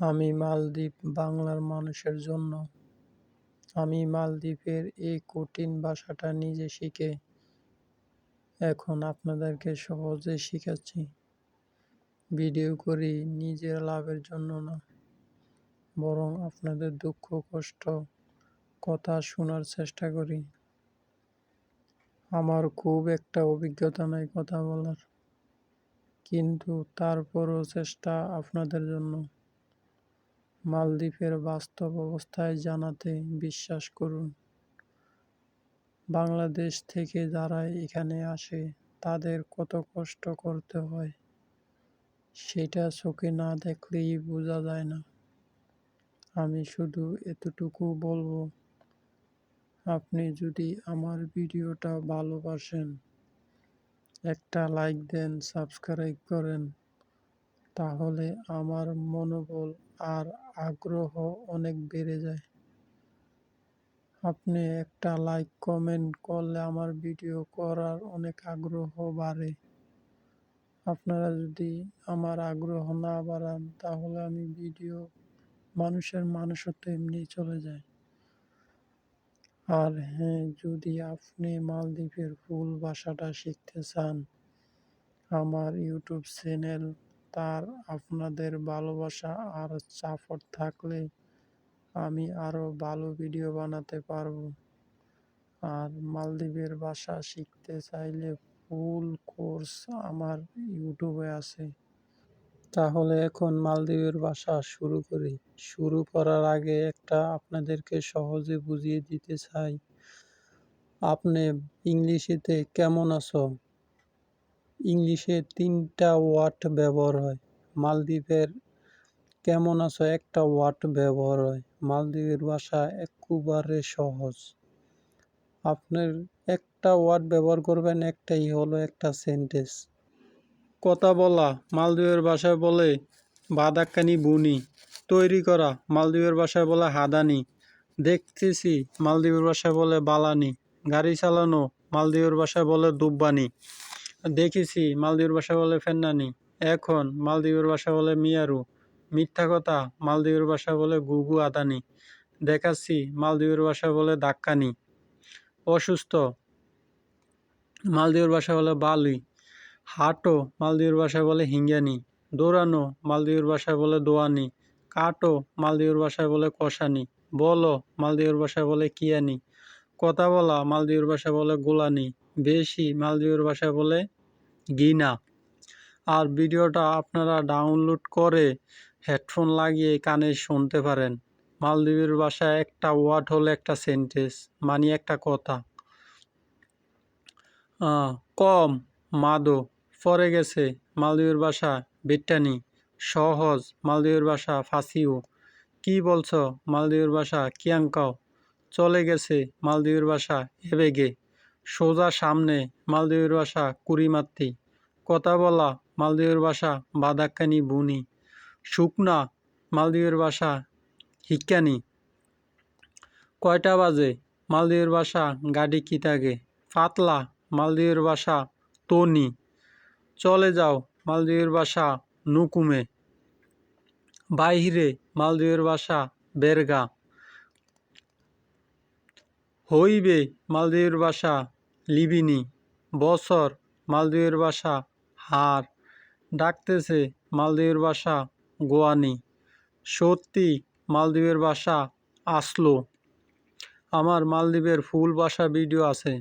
আমি মালদ্বীপ বাংলার মানুষের জন্য। আমি মালদ্বীপের এই কঠিন ভাষাটা নিজে শিখে এখন আপনাদেরকে সহজে শিখাচ্ছি। ভিডিও করি নিজের লাভের জন্য না, বরং আপনাদের দুঃখ, কষ্ট, কথা শোনার চেষ্টা করি। আমার খুব একটা অভিজ্ঞতা নাই কথা বলার, কিন্তু তারপরও চেষ্টা আপনাদের জন্য। মালদ্বীপের বাস্তব অবস্থায় জানাতে বিশ্বাস করুন। বাংলাদেশ থেকে যারা এখানে আসে, তাদের কত কষ্ট করতে হয়, সেটা চোখে না দেখলেই বোঝা যায় না। আমি শুধু এতটুকু বলব, আপনি যদি আমার ভিডিওটা ভালোবাসেন, একটা লাইক দেন, সাবস্ক্রাইব করেন তাহলে আমার মনোবল আর আগ্রহ অনেক বেড়ে যায়। আপনি একটা লাইক কমেন্ট করলে আমার ভিডিও করার অনেক আগ্রহ বাড়ে। আপনারা যদি আমার আগ্রহ না বাড়ান, তাহলে আমি ভিডিও মানুষের মানুষত্ব এমনি চলে যায়। আর হ্যাঁ যদি আপনি মালদ্বীপের ফুল ভাষাটা শিখতে চান, আমার ইউটিউব চ্যানেল তার আপনাদের ভালোবাসা আর সাপোর্ট থাকলে আমি আরও ভালো ভিডিও বানাতে পারব। আর মালদ্বীপের ভাষা শিখতে চাইলে ফুল কোর্স আমার ইউটিউবে আছে। তাহলে এখন মালদ্বীপের ভাষা শুরু করি। শুরু করার আগে একটা আপনাদেরকে সহজে বুঝিয়ে দিতে চাই। আপনি ইংলিশেতে কেমন আছো? ইংলিশে তিনটা ওয়ার্ড ব্যবহার হয়। মালদ্বীপের কেমন আছো? একটা ওয়ার্ড ব্যবহার হয়। মালদ্বীপের ভাষা একেবারে সহজ। আপনার একটা ওয়ার্ড ব্যবহার করবেন, একটাই হলো একটা সেন্টেন্স কথা বলা। মালদ্বীপের ভাষায় বলে বাদাক্কানি বুনি। তৈরি করা। মালদ্বীপের ভাষায় বলে, হাদানি। দেখতেছি। মালদ্বীপের ভাষায় বলে, বালানি। গাড়ি চালানো। মালদ্বীপের ভাষায় বলে, দুব্বানি। দেখেছি মালদ্বীপের ভাষা বলে ফেন্নানি এখন মালদ্বীপের ভাষা বলে মিয়ারু মিথ্যা কথা মালদ্বীপের ভাষা বলে গুগু আদানি দেখাচ্ছি মালদ্বীপের ভাষা বলে দাক্কানি অসুস্থ মালদ্বীপের ভাষা বলে বালি হাঁটো মালদ্বীপের ভাষা বলে হিঙ্গানি দৌড়ানো মালদ্বীপের ভাষা বলে দোয়ানি কাটো মালদ্বীপের ভাষায় বলে কষানি বলো মালদ্বীপের ভাষায় বলে কিয়ানি কথা বলা মালদ্বীপের ভাষায় বলে গোলানি বেশি মালদ্বীপের ভাষায় বলে গিনা। আর ভিডিওটা আপনারা ডাউনলোড করে হেডফোন লাগিয়ে কানে শুনতে পারেন। মালদ্বীপের ভাষায় একটা ওয়ার্ড হলো একটা সেন্টেন্স মানে একটা কথা। কম, মাদো, পরে গেছে মালদ্বীপের ভাষা বেটানি, সহজ, মালদ্বীপের ভাষা ফাঁসিও। কি বলছো? মালদ্বীপের ভাষা কিয়াঙ্কাও চলে গেছে মালদ্বীপের ভাষা এবেগে। সোজা সামনে মালদ্বীপের ভাষা কুড়িমাত্রি কথা বলা মালদ্বীপের ভাষা বাদাক্কানি বুনি। শুকনা মালদ্বীপের ভাষা হিক্কানি। কয়টা বাজে? মালদ্বীপের ভাষা গাড়ি কি থাকে পাতলা মালদ্বীপের ভাষা তনি। চলে যাও মালদ্বীপের ভাষা নুকুমে। বাইরে মালদ্বীপের ভাষা বেরগা। হইবে মালদ্বীপের ভাষা লিবিনি, বছর মালদ্বীপের ভাষা হার, ডাকতেছে মালদ্বীপের ভাষা গোয়ানি, সত্যি মালদ্বীপের ভাষা আসলো। আমার মালদ্বীপের ফুল ভাষা ভিডিও আছে।